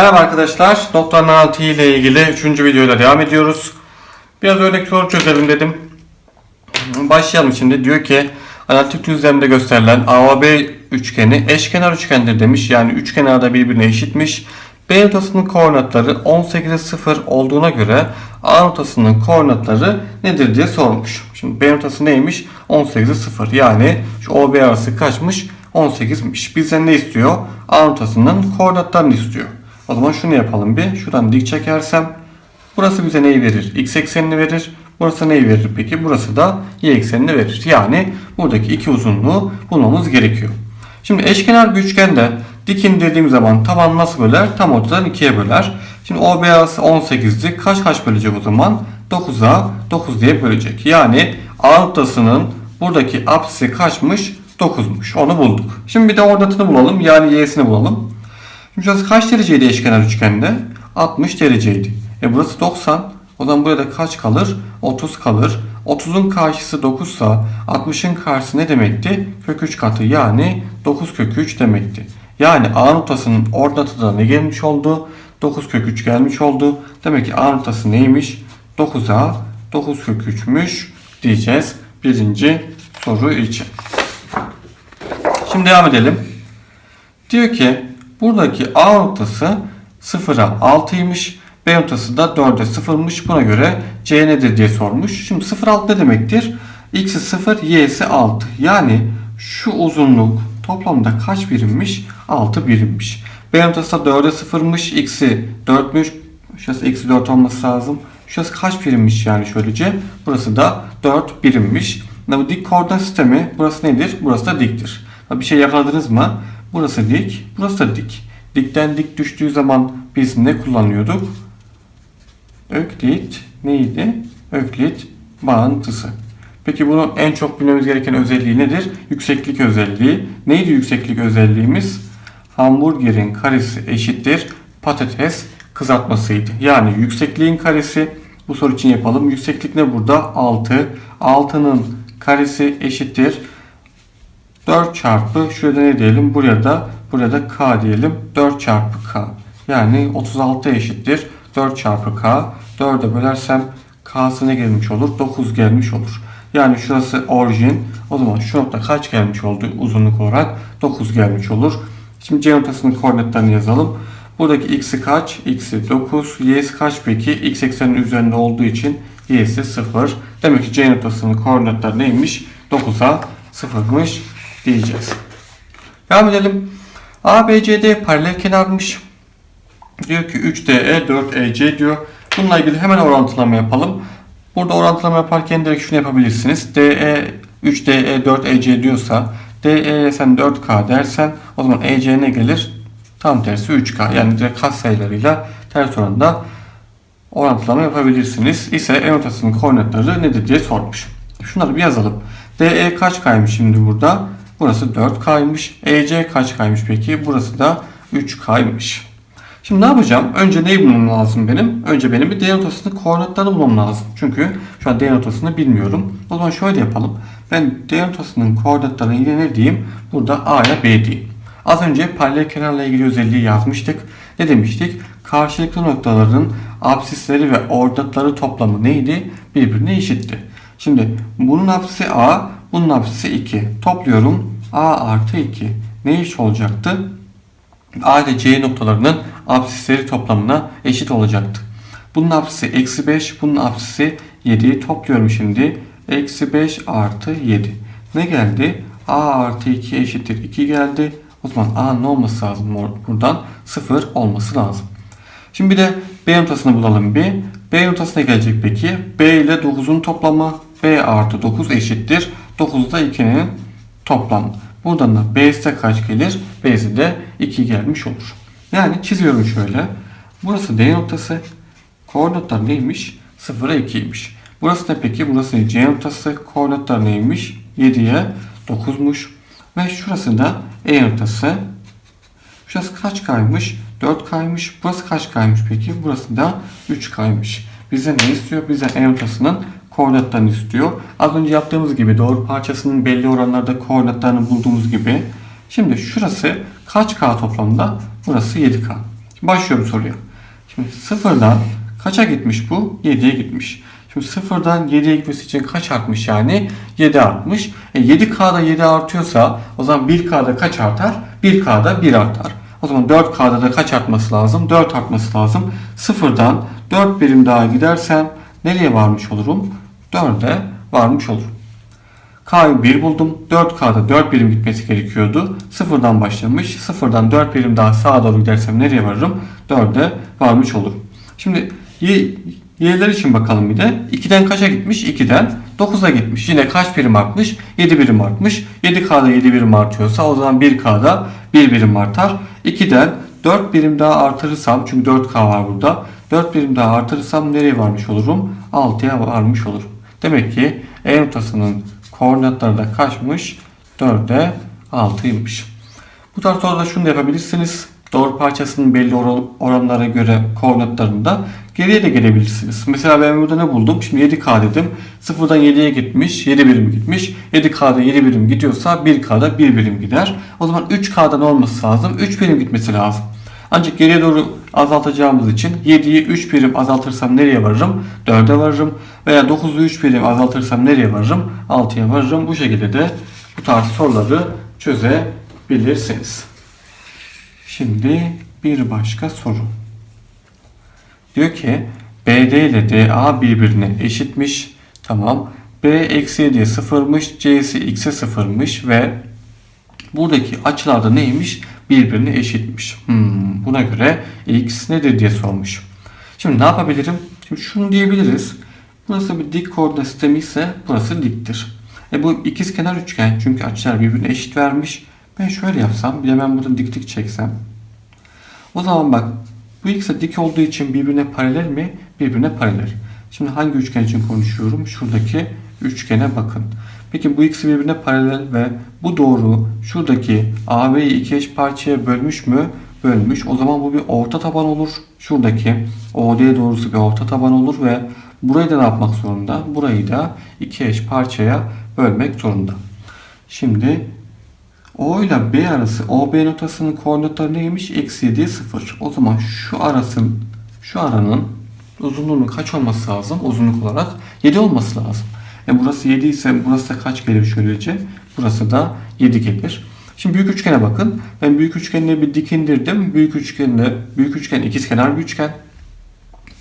Merhaba arkadaşlar. Doktor Nalti ile ilgili 3. videoyla devam ediyoruz. Biraz örnek soru çözelim dedim. Başlayalım şimdi. Diyor ki analitik düzlemde gösterilen AOB üçgeni eşkenar üçgendir demiş. Yani üç kenarda birbirine eşitmiş. B notasının koordinatları 18'e 0 olduğuna göre A notasının koordinatları nedir diye sormuş. Şimdi B notası neymiş? 18'e 0. Yani şu OB arası kaçmış? 18'miş. Bizden ne istiyor? A notasının koordinatlarını istiyor. O zaman şunu yapalım bir. Şuradan dik çekersem burası bize neyi verir? X eksenini verir. Burası neyi verir peki? Burası da y eksenini verir. Yani buradaki iki uzunluğu bulmamız gerekiyor. Şimdi eşkenar bir üçgende dik indirdiğim zaman taban nasıl böler? Tam ortadan ikiye böler. Şimdi OB arası 18'di. Kaç kaç bölecek o zaman? 9'a 9 diye bölecek. Yani A noktasının buradaki apsisi kaçmış? 9'muş. Onu bulduk. Şimdi bir de ordinatını bulalım. Yani y'sini bulalım. Şimdi şurası kaç dereceydi eşkenar üçgende? 60 dereceydi. E burası 90. O zaman burada kaç kalır? 30 kalır. 30'un karşısı 9 ise 60'ın karşısı ne demekti? Kök 3 katı yani 9 kök 3 demekti. Yani A noktasının ordinatı ne gelmiş oldu? 9 kök 3 gelmiş oldu. Demek ki A noktası neymiş? 9'a 9 kök 3'müş diyeceğiz birinci soru için. Şimdi devam edelim. Diyor ki buradaki A noktası 0'a 6'ymış. B noktası da 4'e 0'mış. Buna göre C nedir diye sormuş. Şimdi 0 6 ne demektir? X'i 0, Y'si 6. Yani şu uzunluk toplamda kaç birimmiş? 6 birimmiş. B noktası da 4'e 0'mış. X'i 4'müş. Şurası eksi 4 olması lazım. Şurası kaç birimmiş yani şöylece? Burası da 4 birimmiş. Bu dik koordinat sistemi burası nedir? Burası da diktir. Bir şey yakaladınız mı? Burası dik, burası da dik. Dikten dik düştüğü zaman biz ne kullanıyorduk? Öklit neydi? Öklit bağıntısı. Peki bunun en çok bilmemiz gereken özelliği nedir? Yükseklik özelliği. Neydi yükseklik özelliğimiz? Hamburgerin karesi eşittir patates kızartmasıydı. Yani yüksekliğin karesi bu soru için yapalım. Yükseklik ne burada? 6. 6'nın karesi eşittir 4 çarpı şurada ne diyelim? Buraya da buraya da k diyelim. 4 çarpı k. Yani 36 eşittir. 4 çarpı k. 4'e bölersem k'sı ne gelmiş olur? 9 gelmiş olur. Yani şurası orijin. O zaman şu nokta kaç gelmiş oldu uzunluk olarak? 9 gelmiş olur. Şimdi C noktasının koordinatlarını yazalım. Buradaki x'i kaç? x'i 9. y'si kaç peki? x eksenin üzerinde olduğu için y'si 0. Demek ki C noktasının koordinatları neymiş? 9'a 0'mış diyeceğiz. Devam edelim. ABCD paralel kenarmış. Diyor ki 3DE 4EC diyor. Bununla ilgili hemen orantılama yapalım. Burada orantılama yaparken direkt şunu yapabilirsiniz. DE 3DE 4EC diyorsa DE'ye sen 4K dersen o zaman EC ne gelir? Tam tersi 3K. Yani direkt kat sayılarıyla ters oranda orantılama yapabilirsiniz. İse en ortasının koordinatları nedir diye sormuş. Şunları bir yazalım. DE kaç kaymış şimdi burada? Burası 4K'ymış. EC kaç kaymış peki? Burası da 3K'ymış. Şimdi ne yapacağım? Önce neyi bulmam lazım benim? Önce benim bir D notasının koordinatlarını bulmam lazım. Çünkü şu an D notasını bilmiyorum. O zaman şöyle yapalım. Ben D notasının koordinatlarını yine ne diyeyim? Burada A'ya B diyeyim. Az önce paralel kenarla ilgili özelliği yazmıştık. Ne demiştik? Karşılıklı noktaların absisleri ve ordinatları toplamı neydi? Birbirine eşitti. Şimdi bunun apsisi A, bunun apsisi 2. Topluyorum. A artı 2. Ne eşit olacaktı? A ile C noktalarının absisleri toplamına eşit olacaktı. Bunun apsisi eksi 5, bunun apsisi 7'yi topluyorum şimdi. Eksi 5 artı 7. Ne geldi? A artı 2 eşittir 2 geldi. O zaman A ne olması lazım buradan? 0 olması lazım. Şimdi bir de B notasını bulalım bir. B notasına gelecek peki. B ile 9'un toplamı B artı 9 eşittir. 9 da 2'nin toplamı. Buradan da B'si kaç gelir? B'si de 2 gelmiş olur. Yani çiziyorum şöyle. Burası D noktası. Koordinatlar neymiş? 0'a 2'ymiş. Burası ne peki? Burası C noktası. Koordinatlar neymiş? 7'ye 9'muş. Ve şurası da E noktası. Şurası kaç kaymış? 4 kaymış. Burası kaç kaymış peki? Burası da 3 kaymış. Bize ne istiyor? Bize E noktasının koordinatlarını istiyor. Az önce yaptığımız gibi doğru parçasının belli oranlarda koordinatlarını bulduğumuz gibi. Şimdi şurası kaç k toplamda? Burası 7k. Başlıyorum soruya. Şimdi sıfırdan kaça gitmiş bu? 7'ye gitmiş. Şimdi sıfırdan 7'ye gitmesi için kaç artmış yani? 7 artmış. E 7K'da 7 artıyorsa o zaman 1K'da kaç artar? 1K'da 1 artar. O zaman 4K'da da kaç artması lazım? 4 artması lazım. Sıfırdan 4 birim daha gidersem nereye varmış olurum? 4'e varmış olurum. K'yı 1 buldum. 4K'da 4 birim gitmesi gerekiyordu. Sıfırdan başlamış. Sıfırdan 4 birim daha sağa doğru gidersem nereye varırım? 4'e varmış olurum. Şimdi y'ler için bakalım bir de. 2'den kaça gitmiş? 2'den 9'a gitmiş. Yine kaç birim artmış? 7 birim artmış. 7K'da 7 birim artıyorsa o zaman 1K'da 1 birim artar. 2'den 4 birim daha artırırsam çünkü 4K var burada. 4 birim daha artırırsam nereye varmış olurum? 6'ya varmış olurum. Demek ki E notasının koordinatları da kaçmış? 4'e 6'ymış. Bu tarz soruda şunu da yapabilirsiniz. Doğru parçasının belli oran- oranlara göre koordinatlarını da geriye de gelebilirsiniz. Mesela ben burada ne buldum? Şimdi 7K dedim. 0'dan 7'ye gitmiş. 7 birim gitmiş. 7K'da 7 birim gidiyorsa 1K'da 1 birim gider. O zaman 3K'dan olması lazım. 3 birim gitmesi lazım. Ancak geriye doğru azaltacağımız için 7'yi 3 birim azaltırsam nereye varırım? 4'e varırım. Veya 9'u 3 birim azaltırsam nereye varırım? 6'ya varırım. Bu şekilde de bu tarz soruları çözebilirsiniz. Şimdi bir başka soru. Diyor ki BD ile DA birbirine eşitmiş. Tamam. B eksi 7'ye sıfırmış. C'si x'e sıfırmış ve buradaki açılarda neymiş? Birbirine eşitmiş. Hmm, buna göre x nedir diye sormuş. Şimdi ne yapabilirim? Şimdi şunu diyebiliriz. Burası bir dik koordinat sistemi ise burası diktir. E bu ikizkenar üçgen çünkü açılar birbirine eşit vermiş. Ben şöyle yapsam bir de ben burada diklik çeksem. O zaman bak bu ikisi dik olduğu için birbirine paralel mi? Birbirine paralel. Şimdi hangi üçgen için konuşuyorum? Şuradaki üçgene bakın. Peki bu ikisi birbirine paralel ve bu doğru şuradaki AB'yi iki eş parçaya bölmüş mü? Bölmüş. O zaman bu bir orta taban olur. Şuradaki OD doğrusu bir orta taban olur ve burayı da ne yapmak zorunda? Burayı da iki eş parçaya bölmek zorunda. Şimdi o ile B arası OB noktasının koordinatları neymiş? Eksi 7, 0. O zaman şu arasın, şu aranın uzunluğunun kaç olması lazım? Uzunluk olarak 7 olması lazım. E burası 7 ise burası da kaç gelir şöylece? Burası da 7 gelir. Şimdi büyük üçgene bakın. Ben büyük üçgenle bir dik indirdim. Büyük üçgenle büyük üçgen ikizkenar bir üçgen.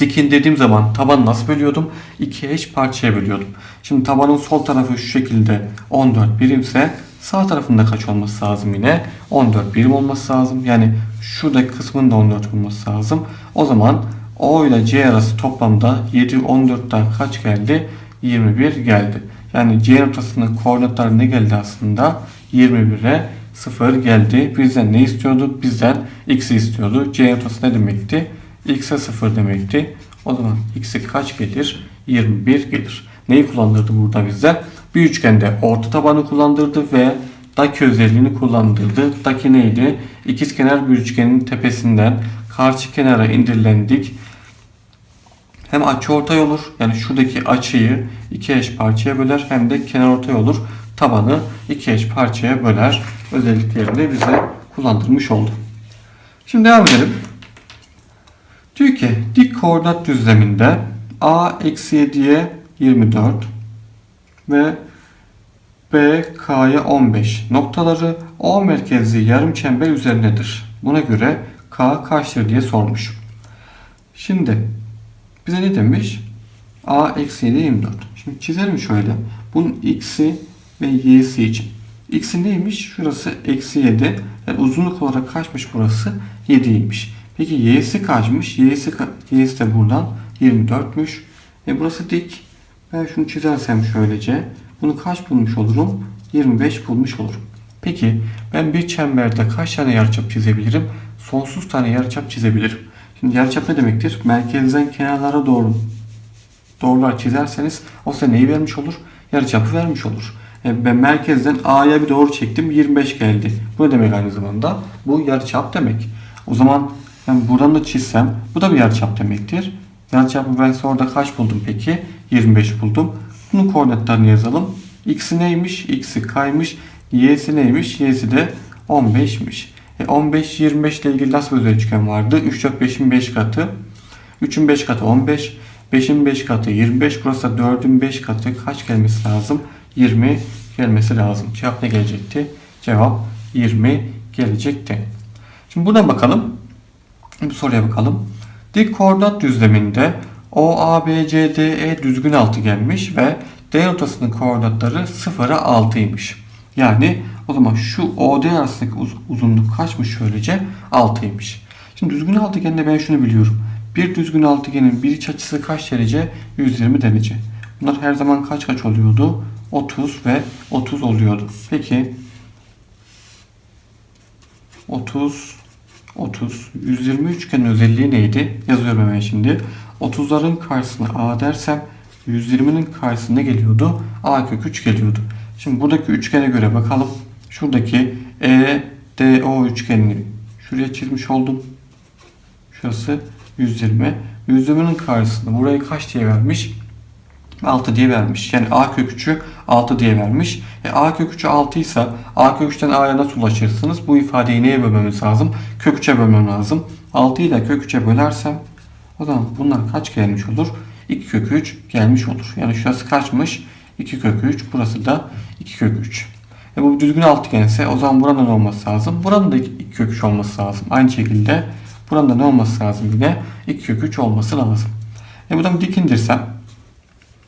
Dik indirdiğim zaman tabanı nasıl bölüyordum? İki eş parçaya bölüyordum. Şimdi tabanın sol tarafı şu şekilde 14 birimse sağ tarafında kaç olması lazım yine? 14 birim olması lazım. Yani şuradaki kısmın da 14 olması lazım. O zaman O ile C arası toplamda 7 14'ten kaç geldi? 21 geldi. Yani C noktasının koordinatları ne geldi aslında? 21'e 0 geldi. Bizden ne istiyordu? Bizden x'i istiyordu. C noktası ne demekti? x'e 0 demekti. O zaman x'i kaç gelir? 21 gelir. Neyi kullandırdı burada bizden? Bir üçgende orta tabanı kullandırdı ve daki özelliğini kullandırdı. Daki neydi? İkizkenar bir üçgenin tepesinden karşı kenara indirilen dik hem açı ortay olur. Yani şuradaki açıyı iki eş parçaya böler hem de kenar ortay olur. Tabanı iki eş parçaya böler. Özelliklerini bize kullandırmış oldu. Şimdi devam edelim. Diyor ki dik koordinat düzleminde a eksi 7'ye 24 ve B, K'ya 15 noktaları O merkezli yarım çember üzerindedir. Buna göre K kaçtır diye sormuş. Şimdi bize ne demiş? A eksi 7 24. Şimdi çizelim şöyle. Bunun x'i ve y'si için. X'i neymiş? Şurası eksi 7. Yani uzunluk olarak kaçmış burası? 7'ymiş. Peki y'si kaçmış? Y'si, y'si de buradan 24'müş. E burası dik. Ben şunu çizersem şöylece. Bunu kaç bulmuş olurum? 25 bulmuş olurum. Peki ben bir çemberde kaç tane yarıçap çizebilirim? Sonsuz tane yarıçap çizebilirim. Şimdi yarıçap ne demektir? Merkezden kenarlara doğru doğrular çizerseniz o size neyi vermiş olur? Yarıçapı vermiş olur. E, Ben merkezden A'ya bir doğru çektim 25 geldi. Bu ne demek aynı zamanda? Bu yarıçap demek. O zaman ben buradan da çizsem bu da bir yarıçap demektir. Yarıçapı ben orada kaç buldum peki? 25 buldum. Bunun koordinatlarını yazalım. X'i neymiş? X'i kaymış. Y'si neymiş? Y'si de 15'miş. E 15, 25 ile ilgili bir özel üçgen vardı? 3, 4, 5'in 5 katı. 3'ün 5 katı 15. 5'in 5 katı 25. Burası da 4'ün 5 katı kaç gelmesi lazım? 20 gelmesi lazım. Cevap ne gelecekti? Cevap 20 gelecekti. Şimdi buradan bakalım. Bu soruya bakalım. Dik koordinat düzleminde O, A, B, C, D, E düzgün altıgenmiş ve D noktasının koordinatları 0'a 6'ymış. Yani o zaman şu OD arasındaki uz- uzunluk kaçmış şöylece? 6'ymış. Şimdi düzgün altıgende ben şunu biliyorum. Bir düzgün altıgenin bir iç açısı kaç derece? 120 derece. Bunlar her zaman kaç kaç oluyordu? 30 ve 30 oluyordu. Peki 30 30 120 üçgenin özelliği neydi? Yazıyorum hemen şimdi. 30'ların karşısına A dersem 120'nin karşısına geliyordu? A kök 3 geliyordu. Şimdi buradaki üçgene göre bakalım. Şuradaki E, D, O üçgenini şuraya çizmiş oldum. Şurası 120. 120'nin karşısında burayı kaç diye vermiş? 6 diye vermiş. Yani A kök 3'ü 6 diye vermiş. E, A kök 3'ü 6 ise A kök 3'ten A'ya nasıl ulaşırsınız? Bu ifadeyi neye bölmemiz lazım? Kök 3'e bölmem lazım. 6 ile kök 3'e bölersem o zaman bunlar kaç gelmiş olur? 2 kök 3 gelmiş olur. Yani şurası kaçmış? 2 kök 3. Burası da 2 kök 3. E bu bir düzgün altıgen ise o zaman buranın olması lazım. Buranın da 2 kök 3 olması lazım. Aynı şekilde buranın da ne olması lazım yine? 2 kök 3 olması lazım. E buradan dik indirsem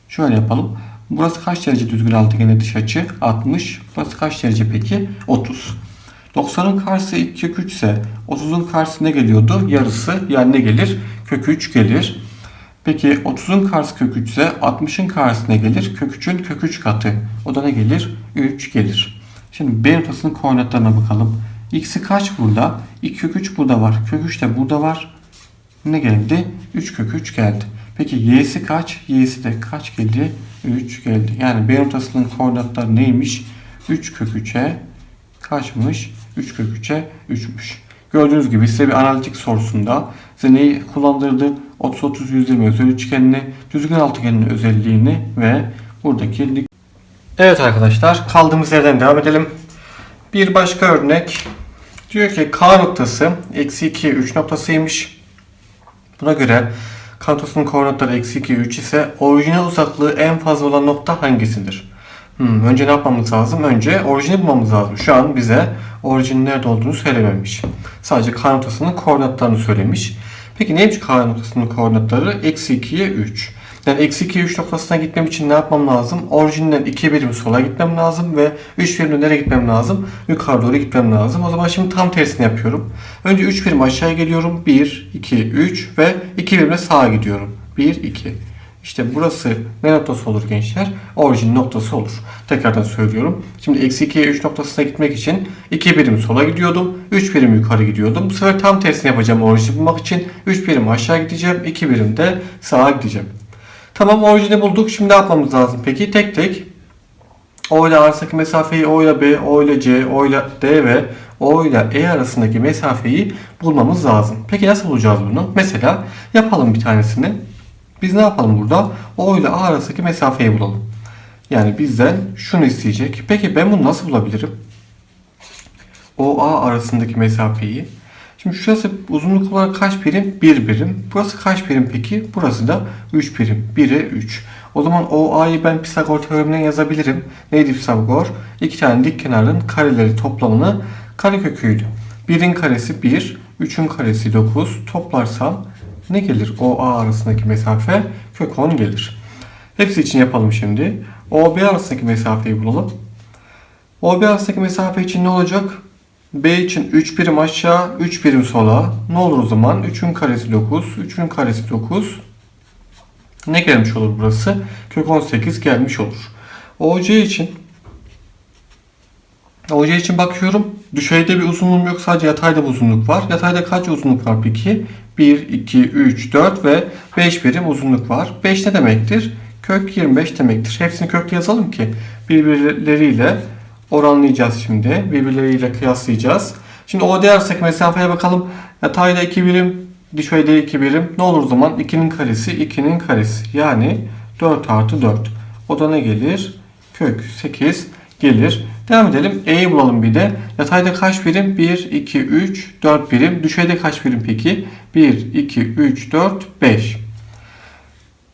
Şöyle yapalım. Burası kaç derece düzgün altıgene dış açı? 60. Burası kaç derece peki? 30. 90'ın karşısı 2 kök 3 ise 30'un karşısı ne geliyordu? Yarısı yani ne gelir? Kök 3 gelir. Peki 30'un karşısı kök 3 ise 60'ın karşısı ne gelir? Kök 3'ün kök 3 katı. O da ne gelir? 3 gelir. Şimdi B noktasının koordinatlarına bakalım. X'i kaç burada? 2 kök 3 burada var. Kök 3 de burada var. Ne geldi? 3 kök 3 geldi. Peki y'si kaç? Y'si de kaç geldi? 3 geldi. Yani B noktasının koordinatları neymiş? 3 kök 3'e kaçmış? 3 kök 3'e 3'müş. Gördüğünüz gibi size bir analitik sorusunda size neyi kullandırdı? 30-30-120 özel üçgenini, düzgün altıgenin özelliğini ve buradaki dik... Evet arkadaşlar kaldığımız yerden devam edelim. Bir başka örnek diyor ki K noktası eksi 2 3 noktasıymış. Buna göre Kantos'un koordinatları eksi 2, 3 ise orijine uzaklığı en fazla olan nokta hangisidir? Hmm, önce ne yapmamız lazım? Önce orijini bulmamız lazım. Şu an bize orijinin nerede olduğunu söylememiş. Sadece K noktasının koordinatlarını söylemiş. Peki neymiş K noktasının koordinatları? Eksi 2'ye 3. Yani eksi 2'ye 3 noktasına gitmem için ne yapmam lazım? Orijinden 2 birim sola gitmem lazım ve 3 birim nereye gitmem lazım? Yukarı doğru gitmem lazım. O zaman şimdi tam tersini yapıyorum. Önce 3 birim aşağı geliyorum. 1, 2, 3 ve 2 birimle sağa gidiyorum. 1, 2. İşte burası ne noktası olur gençler? Orijin noktası olur. Tekrardan söylüyorum. Şimdi eksi 2'ye 3 noktasına gitmek için 2 birim sola gidiyordum. 3 birim yukarı gidiyordum. Bu sefer tam tersini yapacağım orijini bulmak için. 3 birim aşağı gideceğim. 2 birim de sağa gideceğim. Tamam orijini bulduk. Şimdi ne yapmamız lazım peki? Tek tek O ile arasındaki mesafeyi O ile B, O ile C, O ile D ve O ile E arasındaki mesafeyi bulmamız lazım. Peki nasıl bulacağız bunu? Mesela yapalım bir tanesini. Biz ne yapalım burada? O ile A arasındaki mesafeyi bulalım. Yani bizden şunu isteyecek. Peki ben bunu nasıl bulabilirim? OA arasındaki mesafeyi. Şimdi şurası uzunluk olarak kaç birim? 1 birim. Burası kaç birim peki? Burası da 3 birim. 1'e 3. O zaman OA'yı ben Pisagor teoreminden yazabilirim. Neydi Pisagor? İki tane dik kenarın kareleri toplamını kareköküydü. 1'in karesi 1, 3'ün karesi 9. Toplarsam ne gelir? OA arasındaki mesafe kök 10 gelir. Hepsi için yapalım şimdi. OB arasındaki mesafeyi bulalım. OB arasındaki mesafe için ne olacak? B için 3 birim aşağı, 3 birim sola. Ne olur o zaman? 3'ün karesi 9, 3'ün karesi 9. Ne gelmiş olur burası? Kök 18 gelmiş olur. OC için OC için bakıyorum. Düşeyde bir uzunluğum yok. Sadece yatayda bir uzunluk var. Yatayda kaç uzunluk var peki? 1, 2, 3, 4 ve 5 birim uzunluk var. 5 ne demektir? Kök 25 demektir. Hepsini kökle yazalım ki birbirleriyle oranlayacağız şimdi. Birbirleriyle kıyaslayacağız. Şimdi OD arasındaki mesafeye bakalım. Yatayda 2 birim, düşeyde 2 birim. Ne olur o zaman? 2'nin karesi 2'nin karesi. Yani 4 artı 4. O da ne gelir? Kök 8 gelir. Devam edelim. E'yi bulalım bir de. Yatayda kaç birim? 1, 2, 3, 4 birim. Düşeyde kaç birim peki? 1, 2, 3, 4, 5.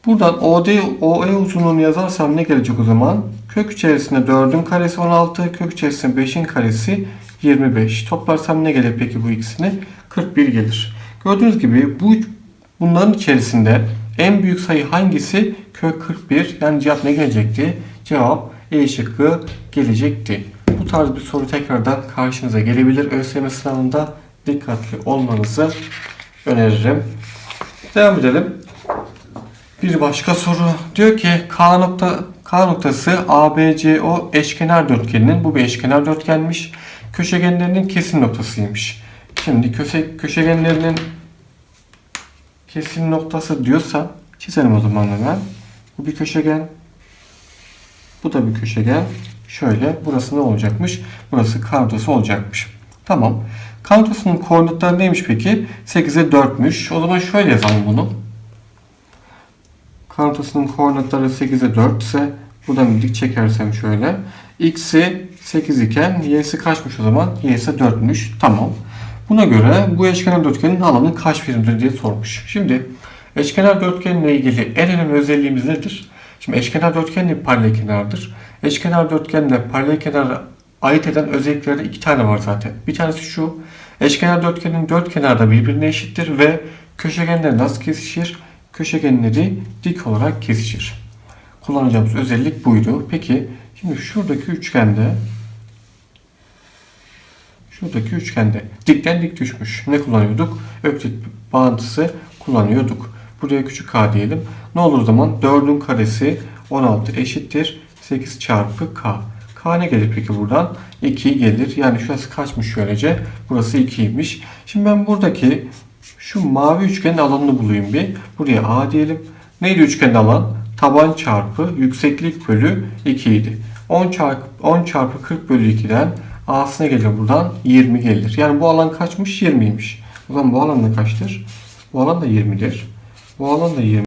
Buradan OD, OE uzunluğunu yazarsam ne gelecek o zaman? Kök içerisinde 4'ün karesi 16, kök içerisinde 5'in karesi 25. Toplarsam ne gelir peki bu ikisini? 41 gelir. Gördüğünüz gibi bu bunların içerisinde en büyük sayı hangisi? Kök 41. Yani cevap ne gelecekti? Cevap E şıkkı gelecekti. Bu tarz bir soru tekrardan karşınıza gelebilir. ÖSYM sınavında dikkatli olmanızı öneririm. Devam edelim. Bir başka soru. Diyor ki K nokta K noktası ABCO eşkenar dörtgeninin bu bir eşkenar dörtgenmiş. Köşegenlerinin kesim noktasıymış. Şimdi köşe, köşegenlerinin kesim noktası diyorsa çizelim o zaman hemen. Bu bir köşegen. Bu da bir köşegen. Şöyle burası ne olacakmış? Burası K noktası olacakmış. Tamam. K noktasının koordinatları neymiş peki? 8'e 4'müş. O zaman şöyle yazalım bunu. Kartasının koordinatları 8'e 4 ise buradan bir dik çekersem şöyle. X'i 8 iken y'si kaçmış o zaman? Y'si 4'müş. Tamam. Buna göre bu eşkenar dörtgenin alanı kaç birimdir diye sormuş. Şimdi eşkenar dörtgenle ilgili en önemli özelliğimiz nedir? Şimdi eşkenar dörtgen de bir paralel kenardır. Eşkenar dörtgenle paralel kenara ait eden özellikleri iki tane var zaten. Bir tanesi şu. Eşkenar dörtgenin dört kenarı da birbirine eşittir ve köşegenler nasıl kesişir? köşegenleri dik olarak kesişir. Kullanacağımız özellik buydu. Peki şimdi şuradaki üçgende şuradaki üçgende dikten dik düşmüş. Ne kullanıyorduk? Öklit bağıntısı kullanıyorduk. Buraya küçük k diyelim. Ne olur zaman? 4'ün karesi 16 eşittir. 8 çarpı k. K ne gelir peki buradan? 2 gelir. Yani şurası kaçmış şöylece? Burası 2'ymiş. Şimdi ben buradaki şu mavi üçgenin alanını bulayım bir. Buraya A diyelim. Neydi üçgenin alan? Taban çarpı yükseklik bölü 2 idi. 10 çarpı, 10 çarpı 40 bölü 2'den A'sına gelir buradan 20 gelir. Yani bu alan kaçmış? 20'ymiş. O zaman bu alan da kaçtır? Bu alan da 20'dir. Bu alan da 20.